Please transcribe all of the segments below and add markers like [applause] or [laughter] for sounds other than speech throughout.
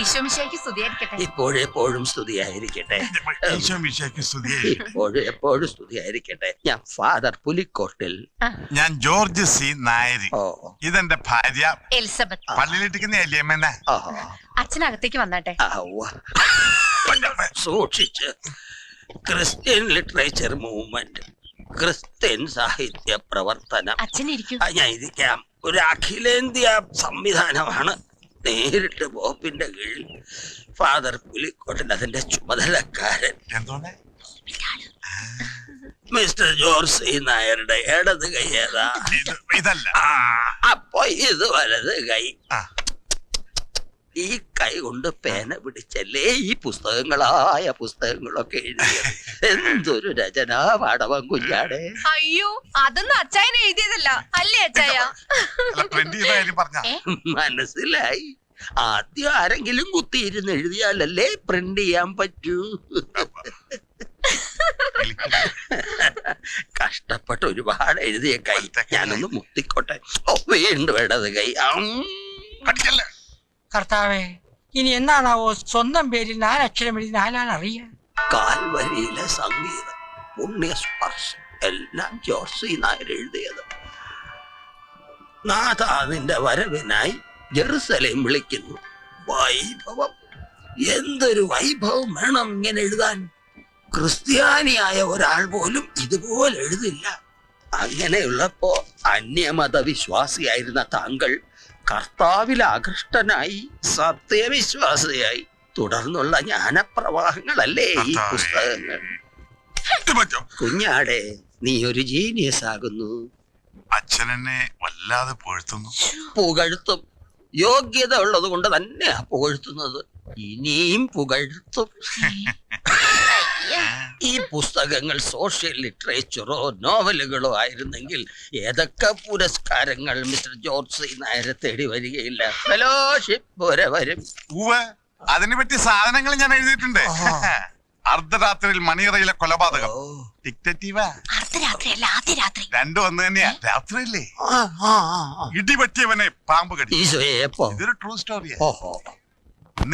ഈശോമിശേക്ക് സ്തുതിയായിരിക്കട്ടെ. ഇപ്പോഴെപ്പോഴും സ്തുതിയായിരിക്കട്ടെ. ഈശോ മിശയ്ക്ക് സ്തുതിയായിരിക്കട്ടെ. ഇപ്പോഴും എപ്പോഴും സ്തുതിയായിരിക്കട്ടെ. ഞാൻ ഫാദർ പുലിക്കോട്ടിൽ. ഞാൻ ജോർജ് സി. നായരി. ഓ. ഇതെന്റെ ഭാര്യ. എലിസബത്ത്. പള്ളിയിലിട്ടിരിക്കുന്ന ആ. അച്ഛനകത്തേക്ക് വന്നാട്ടെ. സൂക്ഷിച്ച് ക്രിസ്ത്യൻ ലിറ്ററേച്ചർ മൂവ്മെന്റ് ക്രിസ്ത്യൻ സാഹിത്യ പ്രവർത്തനം. ആ, ഞാൻ ഇരിക്കാം. ഒരു അഖിലേന്ത്യാ സംവിധാനമാണ് നേരിട്ട് ബോപ്പിന്റെ കീഴിൽ ഫാദർ പുലിക്കോട്ടൻ അതിന്റെ ചുമതലക്കാരൻ. മിസ്റ്റർ ജോർജ് സി നായരുടെ ഇടത് കൈ ഏതാ? ഇതല്ല. അപ്പൊ ഇത് വലത് കൈ. ഈ കൈ കൊണ്ട് പേന പിടിച്ചല്ലേ ഈ പുസ്തകങ്ങളായ പുസ്തകങ്ങളൊക്കെ എഴുതിയത്? എന്തൊരു രചന പാടവം കുഞ്ഞാടെ. അയ്യോ അതൊന്നും അച്ചായൻ എഴുതിയതല്ല. അല്ലേ അച്ചായ? മനസ്സിലായി. ആദ്യം ആരെങ്കിലും കുത്തിയിരുന്ന് എഴുതിയാലല്ലേ പ്രിന്റ് ചെയ്യാൻ പറ്റൂ. കഷ്ടപ്പെട്ട് ഒരുപാട് എഴുതിയ കൈ. ഞാനൊന്ന് മുത്തിക്കോട്ടെ. ഓ വീണ്ടും ഇടത് കൈ. അം. കർത്താവേ ഇനി എന്നാണാവോ സ്വന്തം പേരിൽ നാലക്ഷരം എഴുതി നാലാണ് അറിയാൻ കാൽവരിയിലെ സംഗീതം എല്ലാം ജോർസി നായർ എഴുതിയത്. നാഥ നിന്റെ വരവിനായി ജെറുസലേം വിളിക്കുന്നു. വൈഭവം. എന്തൊരു വൈഭവം വേണം ഇങ്ങനെ എഴുതാൻ? ക്രിസ്ത്യാനിയായ ഒരാൾ പോലും ഇതുപോലെ എഴുതില്ല. അങ്ങനെയുള്ളപ്പോ അന്യമത വിശ്വാസിയായിരുന്ന താങ്കൾ കർത്താവിൽ ആകൃഷ്ടനായി സത്യവിശ്വാസിയായി. തുടർന്നുള്ള ജ്ഞാനപ്രവാഹങ്ങളല്ലേ ഈ. പുസ്തകങ്ങൾ? കുഞ്ഞാടെ നീ ഒരു ജീനിയസ് ആകുന്നു അച്ഛനെന്നെ വല്ലാതെ പുകഴ്ത്തുന്നു. പുകഴ്ത്തും. യോഗ്യത ഉള്ളത് കൊണ്ട് തന്നെയാ പുകഴ്ത്തുന്നത്. ഇനിയും പുകഴ്ത്തും. [laughs] ഈ പുസ്തകങ്ങൾ സോഷ്യൽ ലിറ്ററേച്ചറോ നോവലുകളോ ആയിരുന്നെങ്കിൽ ഏതൊക്കെ പുരസ്കാരങ്ങൾ മിസ്റ്റർ ജോർജ് സി നായരെ തേടി വരികയില്ല? ഫെലോഷിപ്പ് വരെ വരും. അതിനെപ്പറ്റി അതിനെ പറ്റി സാധനങ്ങൾ ഞാൻ എഴുതിയിട്ടുണ്ട്. അർദ്ധരാത്രിയിൽ മണിയറയിലെ കൊലപാതകം. രണ്ടും ഒന്ന് തന്നെയാ രാത്രിയല്ലേ. ഇടിപറ്റിയവനെ പാമ്പ് കടി ഇതൊരു ട്രൂ സ്റ്റോറിയാ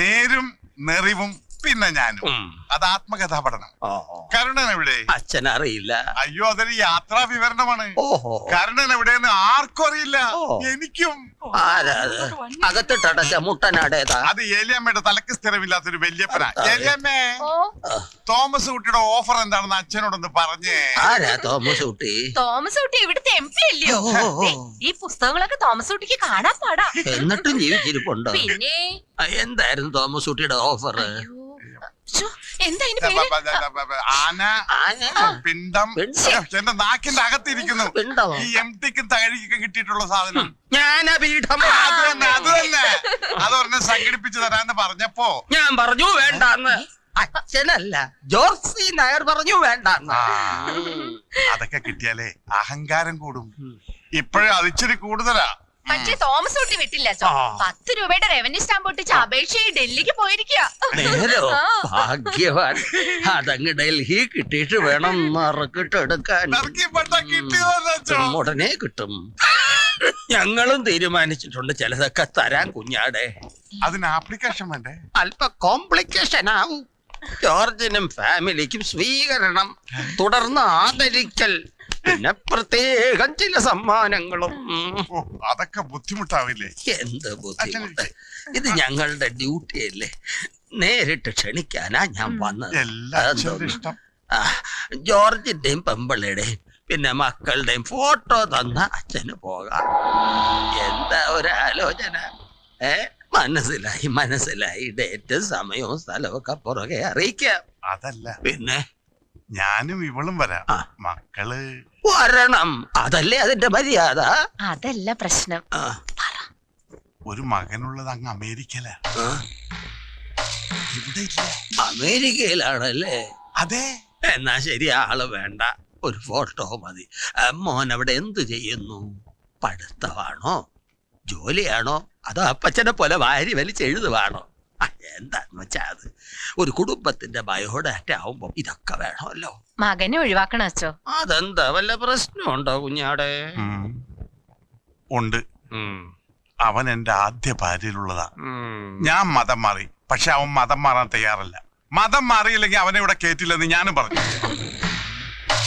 നേരും നെറിവും പിന്നെ ഞാനും. അത് ആത്മകഥാ പഠനം ഓഹോ കരുണൻ എവിടെ അച്ഛൻ അറിയില്ല അയ്യോ അതൊരു യാത്രാ വിവരണമാണ്. ഓഹോ. കരുണൻ എവിടെയെന്ന് ആർക്കും അറിയില്ല. എനിക്കും? അകത്തിട്ടടച്ച മുട്ടനാടേതാ? അത് ഏലിയമ്മയുടെ തലക്ക് സ്ഥിരമില്ലാത്തൊരു വല്യപ്പന. ഏലിയമ്മേ ഓ. തോമസ് കുട്ടിയുടെ ഓഫർ എന്താണെന്ന് അച്ഛനോടൊന്ന് പറഞ്ഞേ. ആരാ തോമസ് കുട്ടി? തോമസ് കുട്ടി ഇവിടുത്തെ എം പി അല്ലയോ ഈ പുസ്തകങ്ങളൊക്കെ തോമസ് കുട്ടിക്ക് കാണാൻ പാടാ. എന്നിട്ടും ജീവിച്ചിരിപ്പുണ്ടോ? പിന്നെ? എന്തായിരുന്നു തോമസ് കുട്ടിയുടെ ഓഫർ എന്താ ഇതിന് പേര്? ആന പിണ്ടം. പിണ്ടം. എന്റെ നാക്കിന്റെ അകത്തിരിക്കുന്നു. പിണ്ടോ ഈ എം ടിക്കും തകഴിക്കും കിട്ടിയിട്ടുള്ള സാധനം. ജ്ഞാനപീഠം. അത് തന്നെ അത് തന്നെ. അതൊരെണ്ണം സംഘടിപ്പിച്ചു തരാന്ന് പറഞ്ഞപ്പോ ഞാൻ പറഞ്ഞു വേണ്ടാന്ന്. അച്ഛനല്ല ജോർസി നായർ പറഞ്ഞു വേണ്ടാന്ന്. ആ, അതൊക്കെ കിട്ടിയാലേ അഹങ്കാരം കൂടും. ഇപ്പോഴും അതിച്ചിരി കൂടുതലാ. പക്ഷേ തോമസ് കുട്ടി വിട്ടില്ല സോ. പത്ത് രൂപയുടെ റവന്യൂ സ്റ്റാമ്പ് ഒട്ടിച്ച് അപേക്ഷയായി ഡൽഹിക്ക് നേരോ? ആ. ഭാഗ്യവാൻ. അതങ്ങ് ഡൽഹി കിട്ടിയിട്ട് വേണം മറക്കിട്ടെടുക്കാൻ. ഉടനെ കിട്ടും. ഞങ്ങളും തീരുമാനിച്ചിട്ടുണ്ട് ചിലതൊക്കെ തരാൻ കുഞ്ഞാടെ. അതിന് ആപ്ലിക്കേഷൻ വേണ്ടേ? അല്പ കോംപ്ലിക്കേഷൻ ആവും. ജോർജിനും ഫാമിലിക്കും സ്വീകരണം. തുടർന്ന് ആദരിക്കൽ. പിന്നെ പ്രത്യേകം ചില സമ്മാനങ്ങളും. ഓ അതൊക്കെ ബുദ്ധിമുട്ടാവില്ലേ? എന്ത് ബുദ്ധിമുട്ട്? ഇത് ഞങ്ങളുടെ ഡ്യൂട്ടി അല്ലേ? നേരിട്ട് ക്ഷണിക്കാനാ ഞാൻ വന്നത്. എല്ലാ അച്ഛന്റെ അതൊന്ന്. ഇഷ്ടം. ആ, ജോർജിന്റെയും പെമ്പിളയുടെയും പിന്നെ മക്കളുടെയും ഫോട്ടോ തന്ന അച്ഛന് പോകാം. എന്താ ഒരാലോചന? ഏ മനസ്സിലായി മനസ്സിലായി. ഡേറ്റും സമയവും സ്ഥലവും ഒക്കെ പുറകെ അറിയിക്കാം. അതല്ല. പിന്നെ? ഞാനും ഇവളും വരാം. മക്കൾ വരണം. അതല്ലേ അതിന്റെ മര്യാദ? അതല്ല പ്രശ്നം. ഒരു മകനുള്ളത് അങ്ങ് അമേരിക്കല അമേരിക്കയിലാണല്ലേ? അതെ. എന്നാ ശരി ആൾ വേണ്ട. ഒരു ഫോട്ടോ മതി. മോൻ അവിടെ എന്തു ചെയ്യുന്നു? പഠിത്തമാണോ? ജോലിയാണോ? അതോ അപ്പച്ചനെ പോലെ വാരി വലിച്ചെഴുതുവാണോ എന്താന്ന് വെച്ചാ അത് ഒരു കുടുംബത്തിന്റെ ബയോഡാറ്റ ആവുമ്പോ ഇതൊക്കെ വേണമല്ലോ. മകനെ ഒഴിവാക്കണ അച്ഛോ അതെന്താ? വല്ല പ്രശ്നമുണ്ടോ കുഞ്ഞാടെ? ഉം. ഉണ്ട്. ഉം, അവൻ എന്റെ ആദ്യ ഭാര്യയിലുള്ളതാ. ഉം. ഞാൻ മതം മാറി. പക്ഷെ അവൻ മതം മാറാൻ തയ്യാറല്ല. മതം മാറിയില്ലെങ്കിൽ അവനെ ഇവിടെ കേറ്റില്ലെന്ന് ഞാനും പറഞ്ഞു.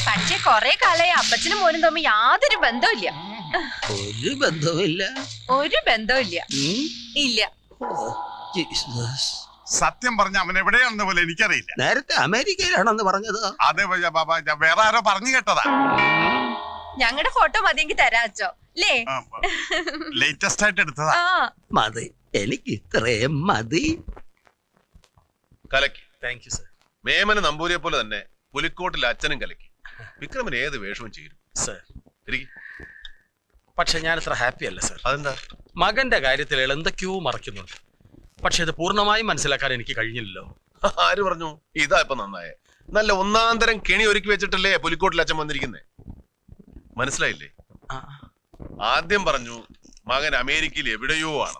പക്ഷെ കൊറേ കാലായി അപ്പച്ചനും മോനും തമ്മിൽ യാതൊരു ബന്ധവുമില്ല. ഒരു ബന്ധവുമില്ല. ഒരു ബന്ധവുമില്ല. ഉം? ഇല്ല. ഓ, ജീസസ്. സത്യം പറഞ്ഞ അവൻ എവിടെയാണെന്ന് പോലെ എനിക്കറിയില്ല. നേരത്തെ അമേരിക്കയിലാണെന്ന് പറഞ്ഞത്. അതെ ബാബ ഞാൻ വേറെ ആരോ പറഞ്ഞു കേട്ടതാ. ഞങ്ങളുടെ ഫോട്ടോ മതിയെങ്കിൽ തരാച്ചോ ലേ ലേറ്റസ്റ്റ് ആയിട്ട് എടുത്തതാ. ആ. മതി. എനിക്ക് ഇത്രയും മതി. കലക്കി. താങ്ക് യു സർ മേമന നമ്പൂരിയെ പോലെ തന്നെ പുലിക്കോട്ടിൽ അച്ഛനും കലക്കി. വിക്രമൻ ഏത് വേഷവും ചേരും സർ ഇരിക്ക്. പക്ഷെ ഞാൻ ഇത്ര ഹാപ്പി അല്ല സർ അതെന്താ? മകന്റെ കാര്യത്തിൽ എന്തൊക്കെയോ മറക്കുന്നുണ്ട് പക്ഷെ അത് പൂർണമായും മനസ്സിലാക്കാൻ എനിക്ക് കഴിഞ്ഞില്ലല്ലോ. [laughs] ആര് പറഞ്ഞു? ഇതാ ഇപ്പൊ നന്നായേ. നല്ല ഒന്നാന്തരം കെണി ഒരുക്കി വെച്ചിട്ടല്ലേ പുലിക്കോട്ടിൽ അച്ഛൻ വന്നിരിക്കുന്നേ? മനസ്സിലായില്ലേ? ആ, ആദ്യം പറഞ്ഞു മകൻ അമേരിക്കയിൽ എവിടെയോ ആണ്.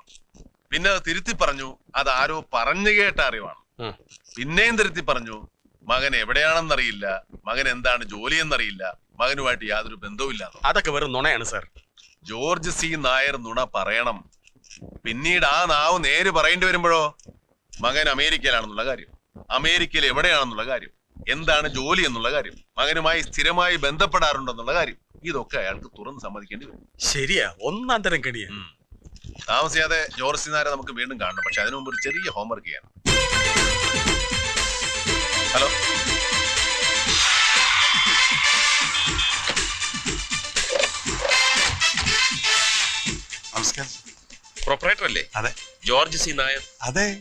പിന്നെ അത് തിരുത്തി പറഞ്ഞു അത് ആരോ പറഞ്ഞു കേട്ട അറിവാണ്. പിന്നെയും തിരുത്തി പറഞ്ഞു മകൻ എവിടെയാണെന്നറിയില്ല മകൻ എന്താണ് ജോലി എന്നറിയില്ല മകനുമായിട്ട് യാതൊരു ബന്ധവുമില്ല അതൊക്കെ വെറും നുണയാണ് സാർ. ജോർജ് സി നായർ നുണ പറയണം. പിന്നീട് ആ നാവ് നേര് പറയേണ്ടി വരുമ്പോഴോ? മകൻ അമേരിക്കയിലാണെന്നുള്ള കാര്യം. അമേരിക്കയിൽ എവിടെയാണെന്നുള്ള കാര്യം. എന്താണ് ജോലി എന്നുള്ള കാര്യം. മകനുമായി സ്ഥിരമായി ബന്ധപ്പെടാറുണ്ടെന്നുള്ള കാര്യം. ഇതൊക്കെ അയാൾക്ക് തുറന്ന് സമ്മതിക്കേണ്ടി വരും. ശരിയാ. ഒന്നാം തരം കടിയ താമസിയാതെ ജോർസിനാരെ നമുക്ക് വീണ്ടും കാണണം. പക്ഷെ അതിനു മുമ്പ് ഒരു ചെറിയ ഹോംവർക്ക് ചെയ്യണം. ഹലോ? പ്രൊപ്പറേറ്റർ അല്ലേ? അതെ. George C. നായർ. അതെ.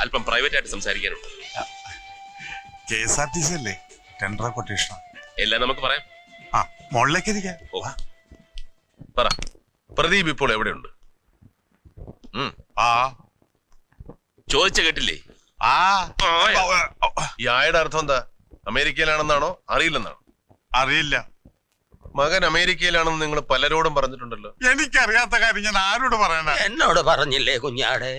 അല്പം പ്രൈവറ്റ് ആയിട്ട് സംസാരിക്കാനുണ്ട്. K S R T C അല്ലേ? ടെൻഡർ കൊട്ടേഷൻ എല്ലാം നമുക്ക് പറയാം. ആ മുകളിലേക്ക് ഇരിക്കാം ഓ. പറ. പ്രദീപ് ഇപ്പോൾ എവിടെയുണ്ട്. ആ. ചോദിച്ച കേട്ടില്ലേ? ആ. ഈ ആയുടെ അർത്ഥം എന്താ? അമേരിക്കയിലാണെന്നാണോ? അറിയില്ലെന്നാണോ? അറിയില്ല. മകൻ അമേരിക്കയിലാണെന്ന് നിങ്ങൾ പലരോടും പറഞ്ഞിട്ടുണ്ടല്ലോ. എനിക്കറിയാത്ത കാര്യം ഞാൻ ആരോട് പറയണ എന്നോട് പറഞ്ഞില്ലേ കുഞ്ഞാടെ?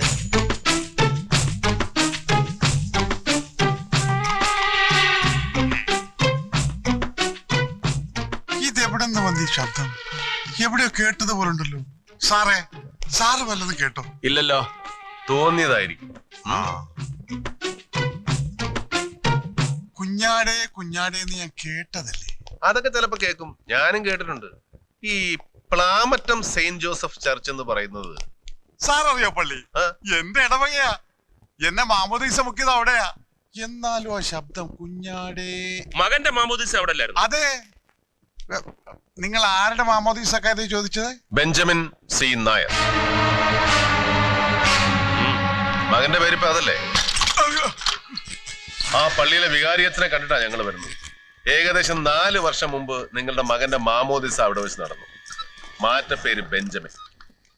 ഇതെവിടെ നിന്ന് വന്ന ഈ ശബ്ദം? എവിടെയോ കേട്ടതുപോലെ ഉണ്ടല്ലോ സാറേ സാറ് വല്ലതും കേട്ടോ? ഇല്ലല്ലോ തോന്നിയതായിരിക്കും. ആ. കുഞ്ഞാടേ കുഞ്ഞാടേ എന്ന് ഞാൻ കേട്ടതല്ലേ? അതൊക്കെ ചിലപ്പോൾ കേൾക്കും. ഞാനും കേട്ടിട്ടുണ്ട്. ഈ പ്ലാമറ്റം സെയിന്റ് ജോസഫ് ചർച്ച് എന്ന് പറയുന്നത്. സാർ അറിയോ പള്ളി എന്റെ ഇടവകയാ? എന്നെ മാമോദീസ മുക്കിയത് അവിടെയാ. എന്നാലും ആ ശബ്ദം കുഞ്ഞാടേ. മകന്റെ മാമോദീസ അവിടെ അല്ലായിരുന്നു അതെ. നിങ്ങൾ ആരുടെ മാമോദീസ കാര്യം ചോദിച്ചത്? Benjamin C. നായർ. മകന്റെ മകന്റെ പേരിപ്പോ അതല്ലേ? ആ പള്ളിയിലെ വികാരിയത്തിനെ കണ്ടിട്ടാ ഞങ്ങൾ വരുന്നത്. ഏകദേശം നാല് വർഷം മുമ്പ് നിങ്ങളുടെ മകന്റെ മാമോദിസ അവിടെ വെച്ച് നടന്നു. മാറ്റപ്പേര് ബെഞ്ചമിൻ.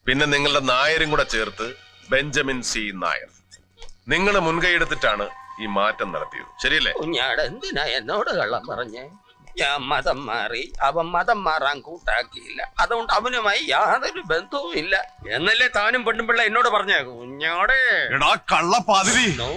പിന്നെ നിങ്ങളുടെ നായരും കൂടെ ചേർത്ത് ബെഞ്ചമിൻ സി നായർ. നിങ്ങൾ മുൻകൈ എടുത്തിട്ടാണ് ഈ മാറ്റം നടത്തിയത്. ശരിയല്ലേ? കുഞ്ഞാട് എന്തിനാ എന്നോട് കള്ളം പറഞ്ഞേ? ഞാൻ മതം മാറി അവൻ മതം മാറാൻ കൂട്ടാക്കിയില്ല. അതുകൊണ്ട് അവനുമായി യാതൊരു ബന്ധവും ഇല്ല. എന്നല്ലേ താനും പെണ്ണും പിള്ള എന്നോട് പറഞ്ഞേ? കുഞ്ഞാടേ. എടാ കള്ള പാതിരി നോ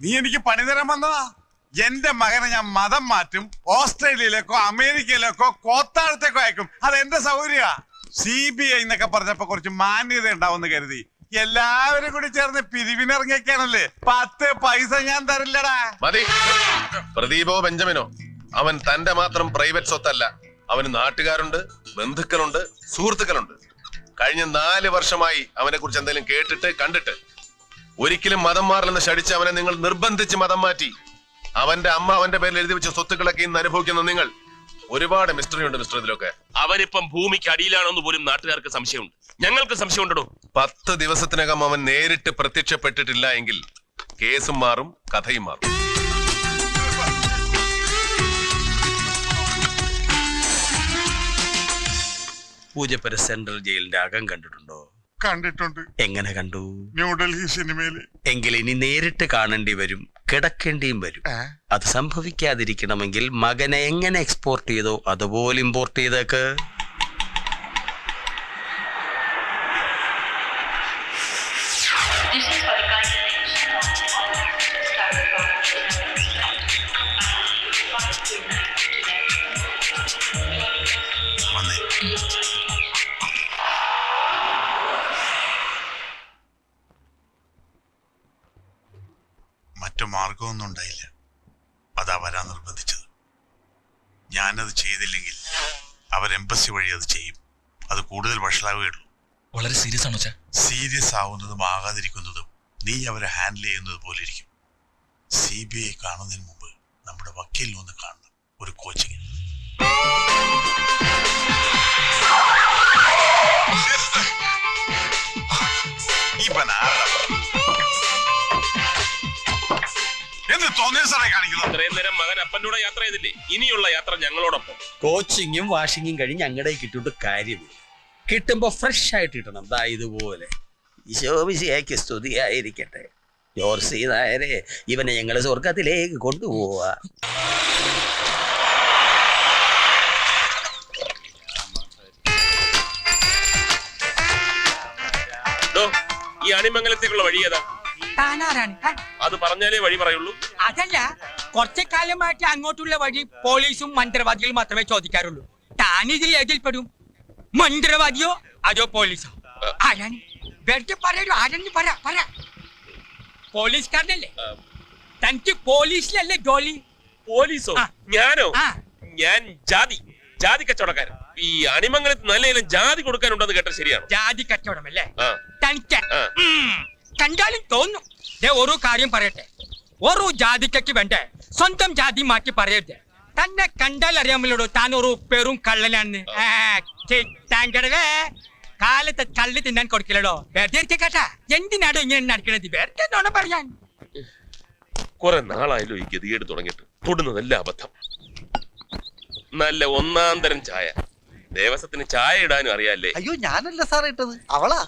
നീ എനിക്ക് പണി തരാൻ വന്നതാ. എന്റെ മകനെ ഞാൻ മതം മാറ്റും ഓസ്ട്രേലിയയിലേക്കോ അമേരിക്കയിലേക്കോ കോത്താഴത്തേക്കോ അയക്കും. അത് എന്റെ സൗകര്യ? സി ബി ഐ എന്നൊക്കെ പറഞ്ഞപ്പോ കുറച്ച് മാന്യത ഉണ്ടാവുമെന്ന് കരുതി. എല്ലാവരും കൂടി ചേർന്ന് പിരിവിനിറങ്ങിയൊക്കെയാണല്ലേ പത്ത് പൈസ ഞാൻ തരില്ലടാ. മതി. പ്രദീപോ ബെഞ്ചമിനോ അവൻ തന്റെ മാത്രം പ്രൈവറ്റ് സ്വത്തല്ല. അവന് നാട്ടുകാരുണ്ട് ബന്ധുക്കളുണ്ട് സുഹൃത്തുക്കളുണ്ട്. കഴിഞ്ഞ നാല് വർഷമായി അവനെ കുറിച്ച് എന്തെങ്കിലും കേട്ടിട്ട് കണ്ടിട്ട്. ഒരിക്കലും മതം മാറില്ലെന്ന് ശടിച്ച് അവനെ നിങ്ങൾ നിർബന്ധിച്ച് മതം മാറ്റി. അവന്റെ അമ്മ അവന്റെ പേരിൽ എഴുതി വെച്ച സ്വത്തുക്കളൊക്കെ ഇന്ന് അനുഭവിക്കുന്ന നിങ്ങൾ ഒരുപാട് മിസ്റ്ററി ഉണ്ട് മിസ്റ്റർ ഇതിലൊക്കെ. അവനിപ്പം ഭൂമിക്ക് അടിയിലാണെന്ന് പോലും നാട്ടുകാർക്ക് സംശയമുണ്ട്. ഞങ്ങൾക്ക് സംശയം സംശയമുണ്ടോ പത്ത് ദിവസത്തിനകം അവൻ നേരിട്ട് പ്രത്യക്ഷപ്പെട്ടിട്ടില്ല എങ്കിൽ കേസും മാറും കഥയും മാറും. പൂജപ്പുര സെൻട്രൽ ജയിലിന്റെ അകം കണ്ടിട്ടുണ്ടോ? കണ്ടിട്ടുണ്ട്. എങ്ങനെ കണ്ടു? ന്യൂഡൽഹി സിനിമയിൽ. എങ്കിൽ ഇനി നേരിട്ട് കാണേണ്ടി വരും കിടക്കേണ്ടിയും വരും. അത് സംഭവിക്കാതിരിക്കണമെങ്കിൽ മകനെ എങ്ങനെ എക്സ്പോർട്ട് ചെയ്തോ അതുപോലെ ഇമ്പോർട്ട് ചെയ്തേക്ക്. എംബസി വഴി അത് ചെയ്യും. അത് കൂടുതൽ വഷളാവുകയുള്ളൂ. വളരെ സീരിയസ് ആണോ ചാ സീരിയസ് ആവുന്നതും ആകാതിരിക്കുന്നതും നീ അവരെ ഹാൻഡിൽ ചെയ്യുന്നത് പോലെ ഇരിക്കും. സി ബി ഐ കാണുന്നതിന് മുമ്പ് നമ്മുടെ വക്കീലിനെ ഒന്ന് കാണണം. ഒരു കോച്ചിങ് എന്ത് തോന്നിയ സാറേ കാണിക്കുന്നത്. ഇത്രയും നേരം മകൻ അപ്പന്റെ കൂടെ യാത്ര ചെയ്തില്ലേ? ഇനിയുള്ള യാത്ര ഞങ്ങളോടൊപ്പം. കോച്ചിങ്ങും വാഷിങ്ങും കഴിഞ്ഞ് ഞങ്ങളുടെ കിട്ടിയിട്ട് കാര്യമില്ല. കിട്ടുമ്പോ ഫ്രഷ് ആയിട്ട് കിട്ടണം. ദാ ഇതുപോലെ. ശോഭിശയ്ക്ക് സ്തുതിയായിരിക്കട്ടെ. ജോർസി നായരെ ഇവനെ ഞങ്ങൾ സ്വർഗത്തിലേക്ക് കൊണ്ടുപോവാ. ഡോ ഈ അണിമംഗലത്തേക്കുള്ള വഴി ഏതാ? താനാരാണ്. അത് പറഞ്ഞാലേ വഴി പറയുള്ളൂ. അതല്ല കുറച്ചു കാലമായിട്ട് അങ്ങോട്ടുള്ള വഴി പോലീസും മന്ത്രവാദികളും മാത്രമേ ചോദിക്കാറുള്ളൂ. താനിതിൽ ഏതിൽ പെടും മന്ത്രവാദിയോ അതോ പോലീസോ? ആരാണ്? വെറുതെ പറയൂ ആരാണ് പറ പറ. പോലീസുകാരനല്ലേ? തനിക്ക് പോലീസിലല്ലേ ജോലി? പോലീസോ? ഞാനോ? ഞാൻ ജാതി. ജാതി കച്ചവടക്കാരൻ. ഈ അണിമംഗലത്ത് നല്ല ജാതി കൊടുക്കാനുണ്ടെന്ന് കേട്ടത് ശരിയാണ്? ജാതി കച്ചവടമല്ലേ? അല്ലേ തനിക്ക്? കണ്ടാലും തോന്നും. ഓരോ കാര്യം പറയട്ടെ. ഒരു ജാതിക്കയ്ക്ക് വേണ്ടേ? സ്വന്തം ജാതി മാറ്റി പറയരുത്. തന്നെ കണ്ടാൽ അറിയാമല്ലോ താൻ ഒരു പെറും കള്ളനാണെന്ന് ഛെ, താങ്കളെ കാലത്ത് കള്ളി തിന്നാൻ കൊടുക്കില്ലടോ. വെറുതെ കേട്ടാ എന്തിനാടോ ഇങ്ങനെ നടക്കണത്? വെറുതെ പറയാൻ? കുറെ നാളായല്ലോ ഈ ഗതികേട് തുടങ്ങിയിട്ട്. തൊടുന്നതല്ല അബദ്ധം. നല്ല ഒന്നാം തരം ചായ. ദേവസ്വത്തിന് ചായ ഇടാനും അറിയാല്ലേ? അയ്യോ ഞാനല്ല സാറേ ഇട്ടത്. അവളാ.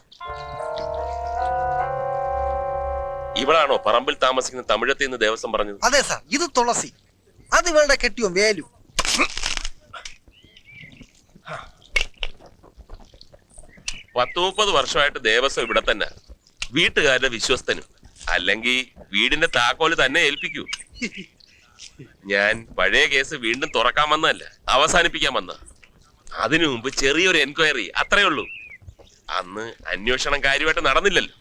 ഇവളാണോ പറമ്പിൽ താമസിക്കുന്ന തമിഴത്തിൽ നിന്ന് ദേവസ്വം പറഞ്ഞത്? അതെ സാർ. ഇത് തുളസി. അത് ഇവളുടെ കെട്ടിയോ വേലു. പത്ത് മുപ്പത് വർഷമായിട്ട് ദേവസ്വം ഇവിടെ തന്നെ. വീട്ടുകാരുടെ വിശ്വസ്തനും. അല്ലെങ്കിൽ വീടിന്റെ താക്കോൽ തന്നെ ഏൽപ്പിക്കൂ. ഞാൻ പഴയ കേസ് വീണ്ടും തുറക്കാൻ വന്നതല്ല അവസാനിപ്പിക്കാൻ വന്ന അതിനു മുമ്പ് ചെറിയൊരു എൻക്വയറി അത്രേ ഉള്ളൂ. അന്ന് അന്വേഷണം കാര്യമായിട്ട് നടന്നില്ലല്ലോ.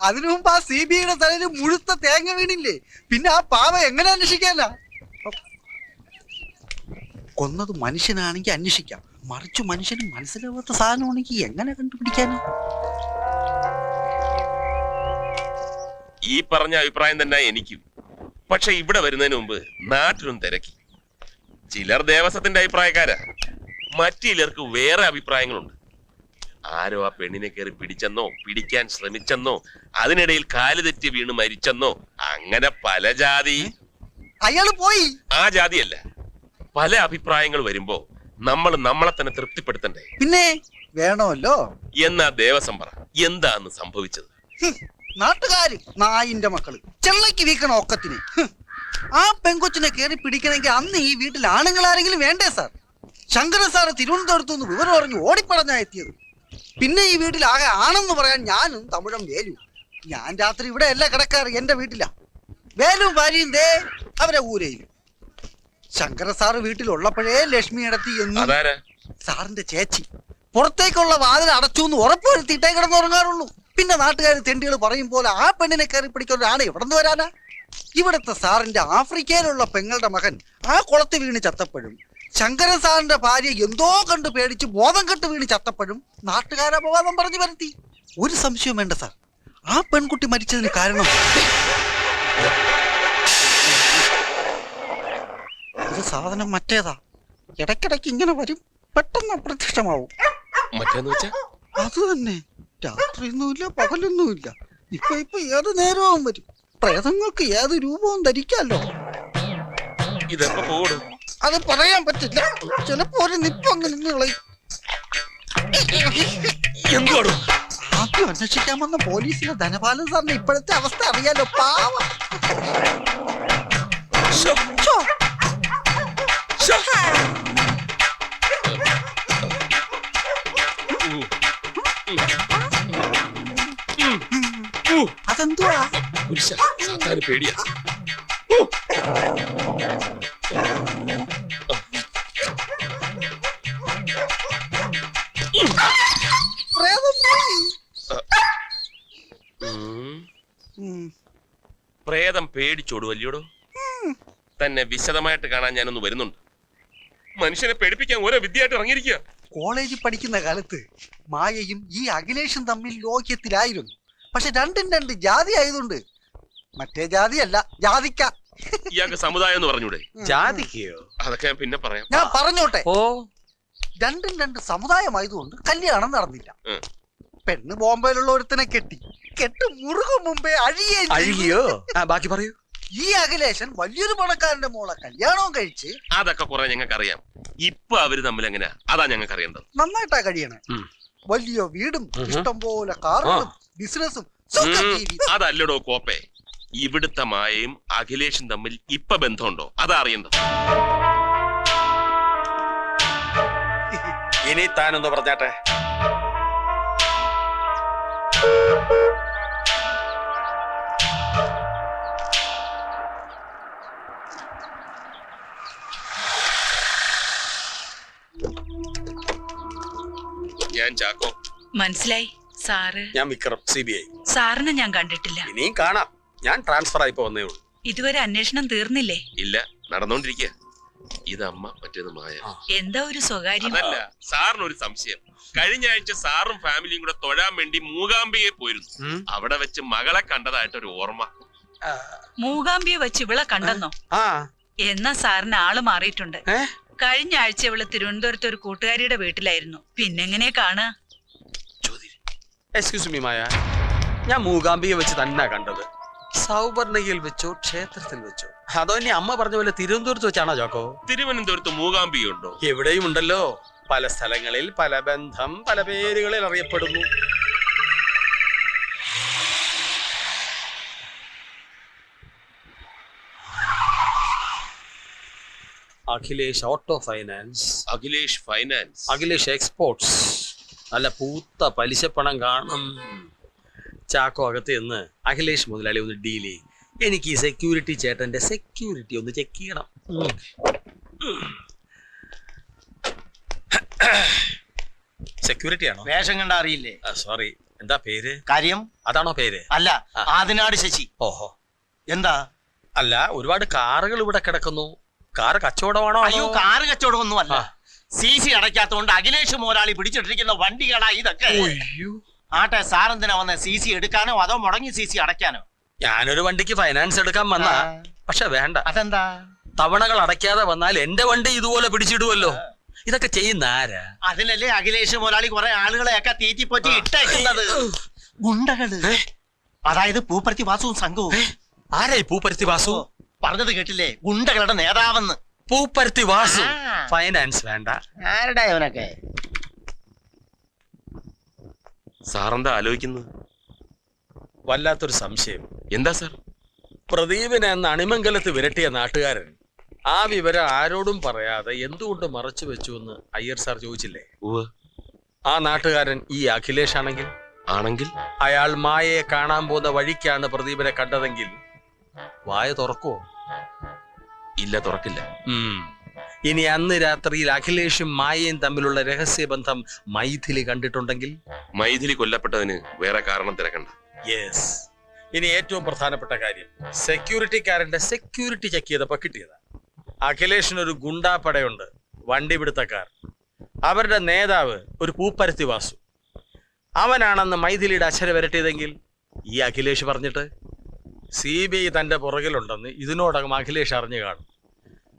അതിനു മുമ്പ് ആ സി ബി ഐയുടെ തലയിൽ മുഴുത്ത തേങ്ങ വീണില്ലേ? പിന്നെ ആ പാവ എങ്ങനെ അന്വേഷിക്കാനാ? കൊന്നത് മനുഷ്യനാണെങ്കിൽ അന്വേഷിക്കാം. മറിച്ച് മനുഷ്യന് മനസ്സിലാവാത്ത സാധനമാണെങ്കിൽ എങ്ങനെ കണ്ടുപിടിക്കാനാ? ഈ പറഞ്ഞ അഭിപ്രായം തന്നെ എനിക്കും. പക്ഷെ ഇവിടെ വരുന്നതിന് മുമ്പ് നാട്ടിലും തിരക്കി. ചിലർ ദേവസ്വത്തിന്റെ അഭിപ്രായക്കാരാ. മറ്റു ചിലർക്ക് വേറെ അഭിപ്രായങ്ങളുണ്ട്. ആരോ ആ പെണ്ണിനെ കയറി പിടിച്ചെന്നോ പിടിക്കാൻ ശ്രമിച്ചെന്നോ അതിനിടയിൽ കാൽ തെറ്റി വീണ് മരിച്ചെന്നോ അങ്ങനെ പല ജാതി. അയാൾ പോയി. ആ ജാതിയല്ല. പല അഭിപ്രായങ്ങൾ വരുമ്പോ നമ്മൾ നമ്മളെ തന്നെ തൃപ്തിപ്പെടുത്തണ്ടേ? പിന്നെ വേണമല്ലോ. എന്നാ ദേവസ്വം പറ എന്താന്ന് സംഭവിച്ചത്? നാട്ടുകാര് നായിന്റെ മക്കൾ ചെള്ളയ്ക്ക് വീക്കണ ഒക്കത്തിന്. ആ പെങ്കൊച്ചിനെ കയറി പിടിക്കണമെങ്കിൽ അന്ന് ഈ വീട്ടിൽ ആണുങ്ങൾ ആരെങ്കിലും വേണ്ടേ സാർ? ശങ്കര സാറ് തിരുവനന്തപുരത്തു നിന്ന് വിവരം അറിഞ്ഞു ഓടിപ്പടഞ്ഞാ എത്തിയത്. പിന്നെ ഈ വീട്ടിൽ ആകെ ആണെന്ന് പറയാൻ ഞാനും തമിഴം വേലു. ഞാൻ രാത്രി ഇവിടെ അല്ല കിടക്കാറ് എന്റെ വീട്ടിലാ. വേലു ഭാര്യയും ദേ അവരെ ഊരയിലും ശങ്കര സാറ് വീട്ടിലുള്ളപ്പോഴേ ലക്ഷ്മി ഇടത്തി എന്നും സാറിന്റെ ചേച്ചി. പുറത്തേക്കുള്ള വാതിൽ അടച്ചു എന്ന് ഉറപ്പുവരുത്തിയിട്ടേ കിടന്നുറങ്ങാറുള്ളൂ. പിന്നെ നാട്ടുകാർ തെണ്ടികൾ പറയും പോലെ ആ പെണ്ണിനെ കയറി പിടിക്കൊരാണ് എവിടെ നിന്ന് വരാനാ? ഇവിടുത്തെ സാറിന്റെ ആഫ്രിക്കയിലുള്ള പെങ്ങളുടെ മകൻ ആ കുളത്ത് വീണ് ചത്തപ്പോഴും ശങ്കരൻ സാറിന്റെ ഭാര്യ എന്തോ കണ്ട് പേടിച്ച് ബോധം കെട്ട് വീണ് ചത്തപ്പോഴും നാട്ടുകാരപവാദം പറഞ്ഞു വരുത്തി ഒരു സംശയം വേണ്ട സാർ. ആ പെൺകുട്ടി മരിച്ചതിന് കാരണം ഒരു സാധനം മറ്റേതാ. ഇടയ്ക്കിടയ്ക്ക് ഇങ്ങനെ വരും. പെട്ടെന്ന് അപ്രത്യക്ഷമാവും. മറ്റേന്ന് വെച്ചാ? അത് തന്നെ. രാത്രിയൊന്നുമില്ല പകലൊന്നുമില്ല. ഇപ്പൊ ഇപ്പൊ ഏത് നേരവും വരും. പ്രേതങ്ങൾക്ക് ഏത് രൂപവും ധരിക്കാലോ ഇതെപ്പോ പോടും അത് പറയാൻ പറ്റില്ല. ചിലപ്പോ ഒരു നിപ്പ് അങ്ങനെ എന്തുവാടും? ആദ്യം അന്വേഷിക്കാൻ വന്ന പോലീസിലെ ധനപാലൻ സാറിന്റെ ഇപ്പോഴത്തെ അവസ്ഥ അറിയാലോ പാവ. അതെന്തുവാ? പേടിയാ. പോയി പേടിച്ചോടു അല്ലയോടോ തന്നെ വിശദമായിട്ട് കാണാൻ ഞാനൊന്ന് വരുന്നുണ്ട്. മനുഷ്യനെ പേടിപ്പിക്കാൻ ഓരോ വിദ്യയായിട്ട് ഇറങ്ങിയിരിക്കുക കോളേജിൽ പഠിക്കുന്ന കാലത്ത് മായയും ഈ അഖിലേഷും തമ്മിൽ ലോക്യത്തിലായിരുന്നു. പക്ഷെ രണ്ടും രണ്ട് ജാതി ആയതുകൊണ്ട് മറ്റേ ജാതിയല്ല ജാതിക്ക. ഇയാൾക്ക് സമുദായം എന്ന് പറഞ്ഞൂടെ? ജാതിക്കയോ? അതൊക്കെ ഞാൻ പിന്നെ പറയാം. ഞാൻ പറഞ്ഞോട്ടെ. ഓ. രണ്ടും രണ്ട് സമുദായമായതുകൊണ്ട് കല്യാണം നടന്നില്ല. പെണ്ണ് ബോംബെയിലുള്ള ഒരുത്തനെ കെട്ടി. കെട്ട് മുറുകും മുമ്പേ അഴിയേ. അഴുകിയോ ആ ബാക്കി പറയൂ. ഈ അഖിലേഷൻ വലിയൊരു പണക്കാരന്റെ മോളെ കല്യാണവും കഴിച്ച് അതൊക്കെ കുറെ ഞങ്ങൾക്ക് അറിയാം ഇപ്പൊ അവർ തമ്മിൽ എങ്ങനെയാ അതാ ഞങ്ങൾക്ക് അറിയേണ്ടത് നന്നായിട്ടാ കഴിയണേ. ഉം. വലിയ വീടും. ഇഷ്ടം പോലെ കാറുകളും ബിസിനസ്സും സുഖ ഉം, ജീവിതം. അതല്ലടോ കോപ്പേ. ഇവിടുത്തെ മായയും അഖിലേഷും തമ്മിൽ ഇപ്പൊ ബന്ധമുണ്ടോ? അതാ അറിയേണ്ടത്. ഇനി താനൊന്ന് പറഞ്ഞാട്ടെ? ഞാൻ ചാക്കോ. മനസ്സിലായി. സാറ്. ഞാൻ വിക്രം സി ബി ഐ സാറിനെ ഞാൻ കണ്ടിട്ടില്ല. ഇനിയും കാണാം. ഞാൻ ട്രാൻസ്ഫർ ആയിപ്പോ വന്നേ ഉള്ളൂ. ഇതുവരെ അന്വേഷണം തീർന്നില്ലേ? ഇല്ല നടന്നോണ്ടിരിക്കുക ഇതമ്മ മറ്റേത് മായ. എന്താ ഒരു സ്വകാര്യം? അതല്ല സാറിന് ഒരു സംശയം. കഴിഞ്ഞ ആഴ്ച സാറും ഫാമിലിയും കൂടെ തൊഴാൻ വേണ്ടി മൂകാംബിയെ പോയിരുന്നു. അവിടെ വെച്ച് മകളെ കണ്ടതായിട്ട് ഒരു ഓർമ്മ. മൂകാംബിയെ വെച്ച് ഇവളെ കണ്ടെന്നോ? ആ. എന്നാ സാറിന് ആൾ മാറിയിട്ടുണ്ട്? കഴിഞ്ഞ ആഴ്ച ഇവൾ തിരുവനന്തപുരത്ത് ഒരു കൂട്ടുകാരിയുടെ വീട്ടിലായിരുന്നു. പിന്നെങ്ങനെ കാണാ? Excuse me Maya. ഞാൻ മൂകാംബിയെ വെച്ച് തന്നെ കണ്ടത്. സൗവർണികയിൽ വെച്ചോ ക്ഷേത്രത്തിൽ വെച്ചോ. അതോ ഇനി അമ്മ പറഞ്ഞ പോലെ തിരുവനന്തപുരത്ത് വെച്ചാണോ ജോക്കോ തിരുവനന്തപുരത്ത് മൂകാംബിയുണ്ടോ എവിടെയും ഉണ്ടല്ലോ. പല സ്ഥലങ്ങളിൽ പല ബന്ധം പല പേരുകളിൽ അറിയപ്പെടുന്നു. Akhilesh auto finance Akhilesh finance Akhilesh exports നല്ല പൂത്ത പലിശപ്പണം കാണും. ചാക്കോ അകത്ത് എന്ന് അഖിലേഷ് മുതലാളി ഒന്ന് ഡീൽ ചെയ്യും. എനിക്ക് ഈ സെക്യൂരിറ്റി ചേട്ടന്റെ സെക്യൂരിറ്റി ഒന്ന് ചെക്ക് ചെയ്യണം. സെക്യൂരിറ്റി ആണോ? വേഷം കണ്ട അറിയില്ലേ? സോറി എന്താ പേര്? കാര്യം? അതാണോ പേര്? അല്ല ആദിനാട് ശശി. ഓഹോ. എന്താ? അല്ല ഒരുപാട് കാറുകൾ ഇവിടെ കിടക്കുന്നു. കാർ കച്ചവടമാണോ അയ്യോ കാറ് കച്ചവടമൊന്നും അല്ല. സി സി അടയ്ക്കാത്തോണ്ട് അഖിലേഷ് മോരാളി പിടിച്ചിട്ടിരിക്കുന്ന വണ്ടികളാ ഇതൊക്കെ. ഒയ്യോ. ആട്ടെ സാർ എന്തിനാ വന്ന? സി സി എടുക്കാനോ? അതോ മുടങ്ങി സി സി അടയ്ക്കാനോ? ഞാനൊരു വണ്ടിക്ക് ഫൈനാൻസ് എടുക്കാൻ വന്ന. പക്ഷെ വേണ്ട. അതെന്താ? തവണകൾ അടയ്ക്കാതെ വന്നാൽ എന്റെ വണ്ടി ഇതുപോലെ പിടിച്ചിടുമല്ലോ ഇതൊക്കെ ചെയ്യുന്ന ആരാ? അതിനല്ലേ അഖിലേഷ് മുതലാളി കുറെ ആളുകളെയൊക്കെ തീറ്റിപ്പൊറ്റി ഇട്ടേക്കുന്നത്? ഗുണ്ടകൾ. അതായത് പൂപ്പരത്തി വാസുവും സംഘവും ആരായി പൂപ്പരത്തി വാസു പറഞ്ഞത് കേട്ടില്ലേ? ഗുണ്ടകളുടെ നേതാവെന്ന്. പൂപ്പരത്തി വാസു ഫൈനാൻസ് വേണ്ട. ആരുടെ അവനൊക്കെ? സാറെന്താ ആലോചിക്കുന്നത്? വല്ലാത്തൊരു സംശയം. എന്താ സാർ? പ്രദീപിനെ അന്ന് അണിമംഗലത്ത് വിരട്ടിയ നാട്ടുകാരൻ. ആ വിവരം ആരോടും പറയാതെ എന്തുകൊണ്ട് മറച്ചു വെച്ചു എന്ന് അയ്യർ സാർ ചോദിച്ചില്ലേ? ആ നാട്ടുകാരൻ ഈ അഖിലേഷ് ആണെങ്കിൽ? ആണെങ്കിൽ? അയാൾ മായയെ കാണാൻ പോകുന്ന വഴിക്കാണ് പ്രദീപിനെ കണ്ടതെങ്കിൽ? വായ തുറക്കുവോ? ഇല്ല തുറക്കില്ല. ഇനി അന്ന് രാത്രിയിൽ അഖിലേഷും മായയും തമ്മിലുള്ള രഹസ്യ ബന്ധം മൈഥിലി കണ്ടിട്ടുണ്ടെങ്കിൽ? മൈഥിലി കൊല്ലപ്പെട്ടതിന് വേറെ കാരണം തിരക്കണ്ട. യെസ് ഇനി ഏറ്റവും പ്രധാനപ്പെട്ട കാര്യം സെക്യൂരിറ്റിക്കാരന്റെ സെക്യൂരിറ്റി ചെക്ക് ചെയ്തപ്പോ കിട്ടിയതാ. അഖിലേഷിന് ഒരു ഗുണ്ടാപ്പടയുണ്ട് വണ്ടി പിടുത്തക്കാർ അവരുടെ നേതാവ് ഒരു പൂപ്പരുത്തി വാസു. അവനാണെന്ന് മൈഥിലിയുടെ അച്ഛര വരട്ടിയതെങ്കിൽ ഈ അഖിലേഷ് പറഞ്ഞിട്ട്? സി ബി ഐ തന്റെ പുറകിലുണ്ടെന്ന് ഇതിനോടകം അഖിലേഷ് അറിഞ്ഞു കാണും.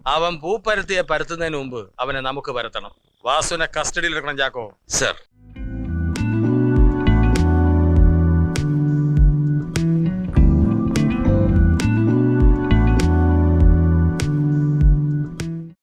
അവൻ പൂപ്പരുത്തിയെ പരത്തുന്നതിന് മുമ്പ് അവനെ നമുക്ക് പരത്തണം. വാസുവിനെ കസ്റ്റഡിയിൽ എടുക്കണം ചാക്കോ സർ